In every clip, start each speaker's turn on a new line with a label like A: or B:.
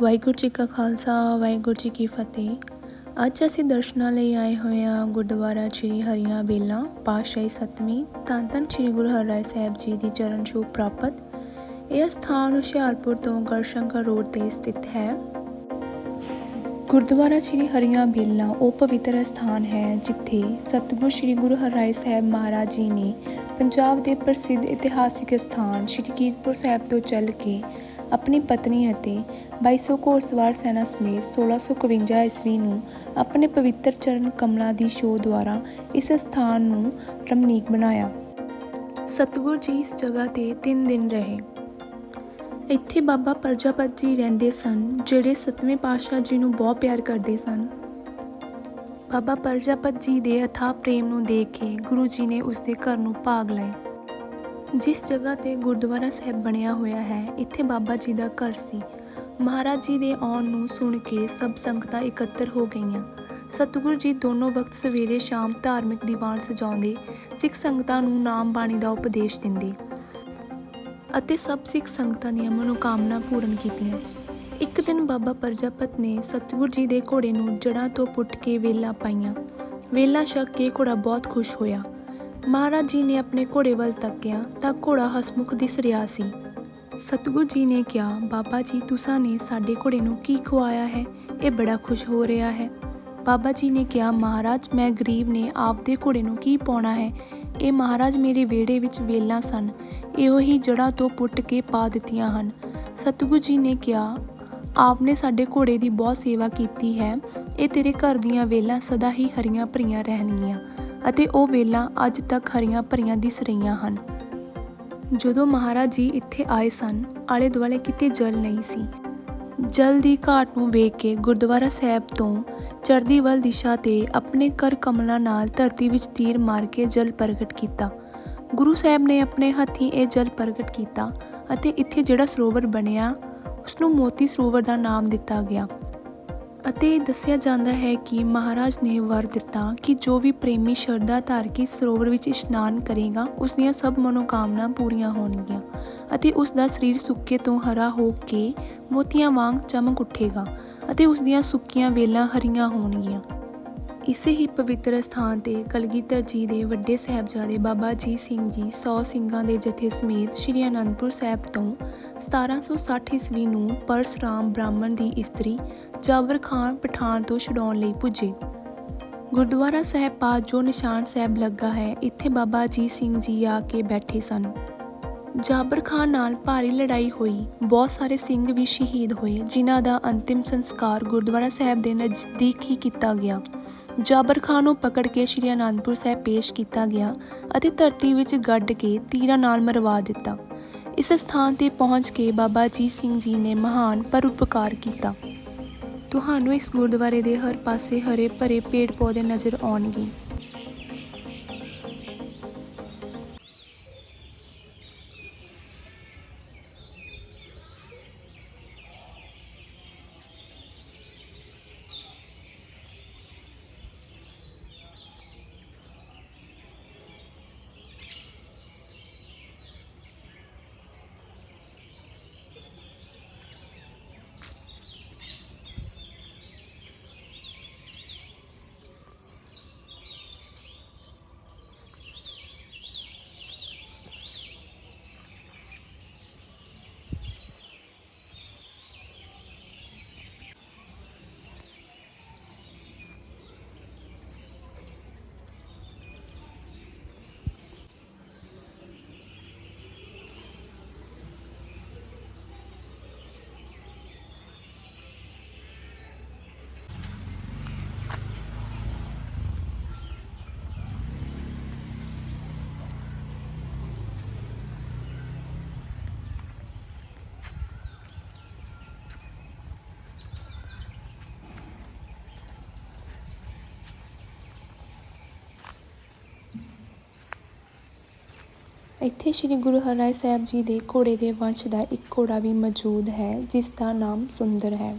A: ਵਾਹਿਗੁਰੂ ਜੀ ਕਾ ਖਾਲਸਾ, ਵਾਹਿਗੁਰੂ ਜੀ ਕੀ ਫਤਿਹ। ਅੱਜ ਅਸੀਂ ਦਰਸ਼ਨਾਂ ਲਈ ਆਏ ਹੋਏ ਹਾਂ ਗੁਰਦੁਆਰਾ ਸ੍ਰੀ ਹਰੀਆਂ ਬੇਲਾ, ਪਾਤਸ਼ਾਹੀ ਸਤਵੀਂ, ਧੰਨ ਧੰਨ ਸ੍ਰੀ ਗੁਰੂ ਹਰਿਰਾਏ ਸਾਹਿਬ ਜੀ ਦੀ ਚਰਨ ਛੂਹ ਪ੍ਰਾਪਤ। ਇਹ ਸਥਾਨ ਹੁਸ਼ਿਆਰਪੁਰ ਤੋਂ ਗੜਸ਼ੰਕਰ ਰੋਡ ਤੇ ਸਥਿਤ ਹੈ। ਗੁਰਦੁਆਰਾ ਸ੍ਰੀ ਹਰੀਆਂ ਬੇਲਾ ਉਹ ਪਵਿੱਤਰ ਸਥਾਨ ਹੈ ਜਿੱਥੇ ਸਤਿਗੁਰ ਸ੍ਰੀ ਗੁਰੂ ਹਰਿਰਾਏ ਸਾਹਿਬ ਮਹਾਰਾਜ ਜੀ ਨੇ ਪੰਜਾਬ ਦੇ ਪ੍ਰਸਿੱਧ ਇਤਿਹਾਸਿਕ ਸਥਾਨ ਸ੍ਰੀ ਕੀਰਤਪੁਰ ਸਾਹਿਬ ਤੋਂ ਚੱਲ ਕੇ ਆਪਣੀ ਪਤਨੀ ਅਤੇ 2200 ਘੋੜਸਵਾਰ ਸੈਨਾ ਸਮੇਤ 1651 ਈਸਵੀ ਨੂੰ ਆਪਣੇ ਪਵਿੱਤਰ ਚਰਨ ਕਮਲਾਂ ਦੀ ਸ਼ੋਅ ਦੁਆਰਾ ਇਸ ਸਥਾਨ ਨੂੰ ਰਮਣੀਕ ਬਣਾਇਆ। ਸਤਿਗੁਰ ਜੀ ਇਸ ਜਗ੍ਹਾ ਤੇ 3 ਦਿਨ ਰਹੇ। ਇੱਥੇ ਬਾਬਾ ਪ੍ਰਜਾਪਤ ਜੀ ਰਹਿੰਦੇ ਸਨ, ਜਿਹੜੇ ਸਤਵੇਂ ਪਾਤਸ਼ਾਹ ਜੀ ਨੂੰ ਬਹੁਤ ਪਿਆਰ ਕਰਦੇ ਸਨ। ਬਾਬਾ ਪ੍ਰਜਾਪਤ ਜੀ ਦੇ ਅਥਾ ਪ੍ਰੇਮ ਨੂੰ ਦੇਖ ਕੇ ਗੁਰੂ ਜੀ ਨੇ ਉਸ ਦੇ ਘਰ ਨੂੰ ਭਾਗ ਲਏ। ਜਿਸ ਜਗ੍ਹਾ ਤੇ ਗੁਰਦੁਆਰਾ ਸਾਹਿਬ ਬਣਿਆ ਹੋਇਆ ਹੈ, ਇੱਥੇ ਬਾਬਾ ਜੀ ਦਾ ਘਰ ਸੀ। ਮਹਾਰਾਜ ਜੀ ਦੇ ਆਉਣ ਨੂੰ ਸੁਣ ਕੇ ਸਭ ਸੰਗਤਾਂ ਇਕੱਤਰ ਹੋ ਗਈਆਂ। ਸਤਿਗੁਰੂ ਜੀ ਦੋਨੋਂ ਵਕਤ ਸਵੇਰੇ ਸ਼ਾਮ ਧਾਰਮਿਕ ਦੀਵਾਨ ਸਜਾਉਂਦੇ ਸਿੱਖ ਸੰਗਤਾਂ ਨੂੰ ਨਾਮ ਬਾਣੀ ਦਾ ਉਪਦੇਸ਼ ਦਿੰਦੇ ਅਤੇ ਸਭ ਸਿੱਖ ਸੰਗਤਾਂ ਦੀਆਂ ਮਨੋਕਾਮਨਾ ਪੂਰਨ ਕੀਤੀਆਂ। ਇੱਕ ਦਿਨ ਬਾਬਾ ਪ੍ਰਜਾਪਤ ਨੇ ਸਤਿਗੁਰ ਜੀ ਦੇ ਘੋੜੇ ਨੂੰ ਜੜ੍ਹਾਂ ਤੋਂ ਪੁੱਟ ਕੇ ਵੇਲਾਂ ਪਾਈਆਂ। ਵੇਲਾ ਛਕ ਕੇ ਘੋੜਾ ਬਹੁਤ ਖੁਸ਼ ਹੋਇਆ। ਮਹਾਰਾਜ ਜੀ ਨੇ ਆਪਣੇ ਘੋੜੇ ਵੱਲ ਤੱਕਿਆ ਤਾਂ ਘੋੜਾ ਹਸਮੁਖ ਦਿਸ ਰਿਹਾ ਸੀ। ਸਤਿਗੁਰ ਜੀ ਨੇ ਕਿਹਾ, ਬਾਬਾ ਜੀ, ਤੁਸਾਂ ਨੇ ਸਾਡੇ ਘੋੜੇ ਨੂੰ ਕੀ ਖਵਾਇਆ ਹੈ? ਇਹ ਬੜਾ ਖੁਸ਼ ਹੋ ਰਿਹਾ ਹੈ। ਬਾਬਾ ਜੀ ਨੇ ਕਿਹਾ, ਮਹਾਰਾਜ, ਮੈਂ ਗਰੀਬ ਨੇ ਆਪਦੇ ਘੋੜੇ ਨੂੰ ਕੀ ਪਾਉਣਾ ਹੈ? ਇਹ ਮਹਾਰਾਜ ਮੇਰੇ ਵਿਹੜੇ ਵਿੱਚ ਵੇਲਾਂ ਸਨ। ਇਹੋ ਹੀ ਜੜ੍ਹਾਂ ਤੋਂ ਪੁੱਟ ਕੇ ਪਾ ਦਿੱਤੀਆਂ ਹਨ। ਸਤਿਗੁਰ ਜੀ ਨੇ ਕਿਹਾ, ਆਪਨੇ ਸਾਡੇ ਘੋੜੇ ਦੀ ਬਹੁਤ ਸੇਵਾ ਕੀਤੀ ਹੈ। ਇਹ ਤੇਰੇ ਘਰ ਦੀਆਂ ਵੇਲਾਂ ਸਦਾ ਹੀ ਹਰੀਆਂ ਭਰੀਆਂ ਰਹਿਣਗੀਆਂ। ਅਤੇ ਉਹ ਵੇਲਾਂ ਅੱਜ ਤੱਕ ਹਰੀਆਂ ਭਰੀਆਂ ਦਿਸ ਰਹੀਆਂ ਹਨ। ਜਦੋਂ ਮਹਾਰਾਜ ਜੀ ਇੱਥੇ ਆਏ ਸਨ ਆਲੇ ਦੁਆਲੇ ਕਿਤੇ ਜਲ ਨਹੀਂ ਸੀ। ਜਲ ਦੀ ਘਾਟ ਨੂੰ ਵੇਖ ਕੇ ਗੁਰਦੁਆਰਾ ਸਾਹਿਬ ਤੋਂ ਚੜ੍ਹਦੀ ਵੱਲ ਦਿਸ਼ਾ ਤੇ ਆਪਣੇ ਕਰ ਕਮਲਾਂ ਨਾਲ ਧਰਤੀ ਵਿੱਚ ਤੀਰ ਮਾਰ ਕੇ ਜਲ ਪ੍ਰਗਟ ਕੀਤਾ। ਗੁਰੂ ਸਾਹਿਬ ਨੇ ਆਪਣੇ ਹੱਥੀਂ ਇਹ ਜਲ ਪ੍ਰਗਟ ਕੀਤਾ ਅਤੇ ਇੱਥੇ ਜਿਹੜਾ ਸਰੋਵਰ ਬਣਿਆ ਉਸ ਨੂੰ ਮੋਤੀ ਸਰੋਵਰ ਦਾ ਨਾਮ ਦਿੱਤਾ ਗਿਆ। ਅਤੇ ਦੱਸਿਆ ਜਾਂਦਾ ਹੈ ਕਿ ਮਹਾਰਾਜ ਨੇ ਵਰ ਦਿੱਤਾ ਕਿ ਜੋ ਵੀ ਪ੍ਰੇਮੀ ਸ਼ਰਧਾ ਧਾਰ ਕੇ ਸਰੋਵਰ ਵਿੱਚ ਇਸ਼ਨਾਨ ਕਰੇਗਾ ਉਸ ਦੀਆਂ ਸਭ ਮਨੋਕਾਮਨਾ ਪੂਰੀਆਂ ਹੋਣਗੀਆਂ ਅਤੇ ਉਸ ਦਾ ਸਰੀਰ ਸੁੱਕੇ ਤੋਂ ਹਰਾ ਹੋ ਕੇ ਮੋਤੀਆਂ ਵਾਂਗ ਚਮਕ ਉੱਠੇਗਾ ਅਤੇ ਉਸ ਦੀਆਂ ਸੁੱਕੀਆਂ ਵੇਲਾਂ ਹਰੀਆਂ ਹੋਣਗੀਆਂ। ਇਸੇ ਹੀ ਪਵਿੱਤਰ ਸਥਾਨ ਤੇ ਕਲਗੀਧਰ ਜੀ ਦੇ ਵੱਡੇ ਸਾਹਿਬਜ਼ਾਦੇ ਬਾਬਾ ਜੀ ਸਿੰਘ ਜੀ 100 ਸਿੰਘਾਂ ਦੇ ਜਥੇ ਸਮੇਤ ਸ੍ਰੀ ਅਨੰਦਪੁਰ ਸਾਹਿਬ ਤੋਂ 1760 ਈਸਵੀ ਨੂੰ ਪਰਸਰਾਮ ਬ੍ਰਾਹਮਣ ਦੀ ਇਸਤਰੀ ਜਾਬਰ ਖਾਨ ਪਠਾਨ ਤੋਂ ਛੁਡਾਉਣ ਲਈ ਪੁੱਜੇ। ਗੁਰਦੁਆਰਾ ਸਾਹਿਬ ਪਾਸ ਜੋ ਨਿਸ਼ਾਨ ਸਾਹਿਬ ਲੱਗਾ ਹੈ, ਇੱਥੇ ਬਾਬਾ ਜੀ ਸਿੰਘ ਜੀ ਆ ਕੇ ਬੈਠੇ ਸਨ। ਜਾਬਰ ਖਾਨ ਨਾਲ ਭਾਰੀ ਲੜਾਈ ਹੋਈ। ਬਹੁਤ ਸਾਰੇ ਸਿੰਘ ਵੀ ਸ਼ਹੀਦ ਹੋਏ, ਜਿਨ੍ਹਾਂ ਦਾ ਅੰਤਿਮ ਸੰਸਕਾਰ ਗੁਰਦੁਆਰਾ ਸਾਹਿਬ ਦੇ ਨਜ਼ਦੀਕ ਹੀ ਕੀਤਾ ਗਿਆ। ਜਾਬਰ ਖਾਨ ਨੂੰ ਪਕੜ ਕੇ ਸ਼੍ਰੀ ਅਨੰਦਪੁਰ ਸਾਹਿਬ ਪੇਸ਼ ਕੀਤਾ ਗਿਆ ਅਤੇ ਧਰਤੀ ਵਿੱਚ ਗੱਡ ਕੇ ਤੀਰਾਂ ਨਾਲ ਮਰਵਾ ਦਿੱਤਾ। ਇਸ ਸਥਾਨ ਤੇ ਪਹੁੰਚ ਕੇ ਬਾਬਾ ਅਜੀਤ ਸਿੰਘ ਜੀ ਨੇ ਮਹਾਨ ਪਰਉਪਕਾਰ ਕੀਤਾ। ਤੁਹਾਨੂੰ ਇਸ ਗੁਰਦੁਆਰੇ ਦੇ ਹਰ ਪਾਸੇ ਹਰੇ ਭਰੇ ਪੇੜ ਪੌਦੇ ਨਜ਼ਰ ਆਉਣਗੇ। ਇੱਥੇ ਸ੍ਰੀ ਗੁਰੂ ਹਰਿਰਾਏ ਸਾਹਿਬ ਜੀ ਦੇ ਘੋੜੇ ਦੇ ਵੰਸ਼ ਦਾ ਇੱਕ ਘੋੜਾ ਵੀ ਮੌਜੂਦ ਹੈ, ਜਿਸ ਦਾ ਨਾਮ ਸੁੰਦਰ ਹੈ।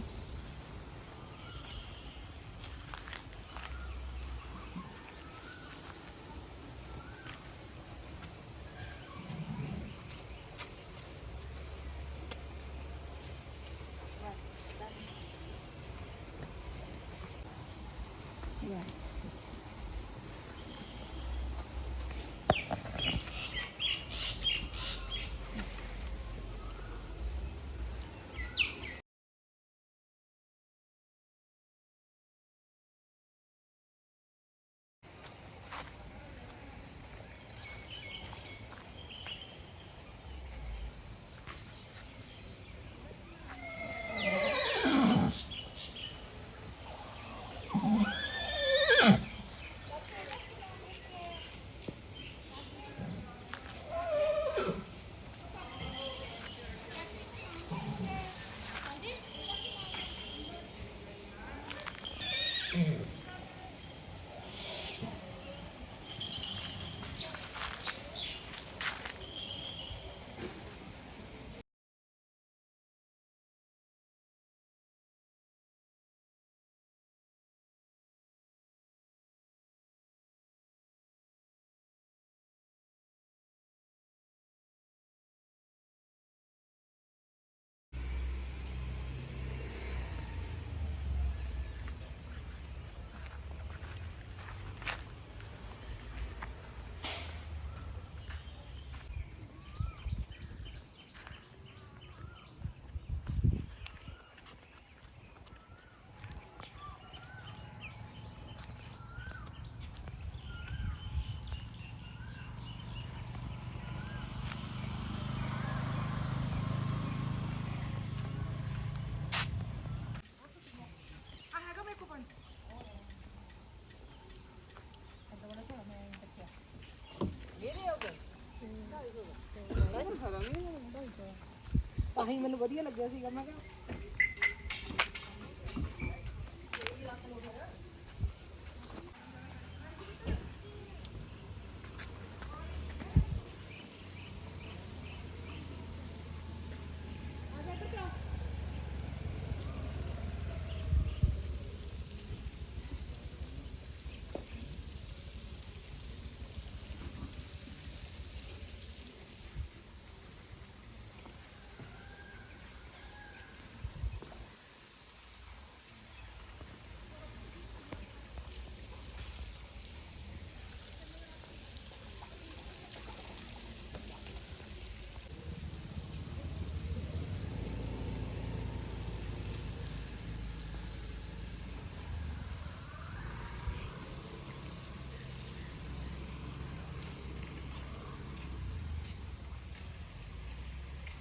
B: ਤਾਂ ਹੀ ਮੈਨੂੰ ਵਧੀਆ ਲੱਗਿਆ ਸੀਗਾ ਮੈਂ ਕਿਹਾ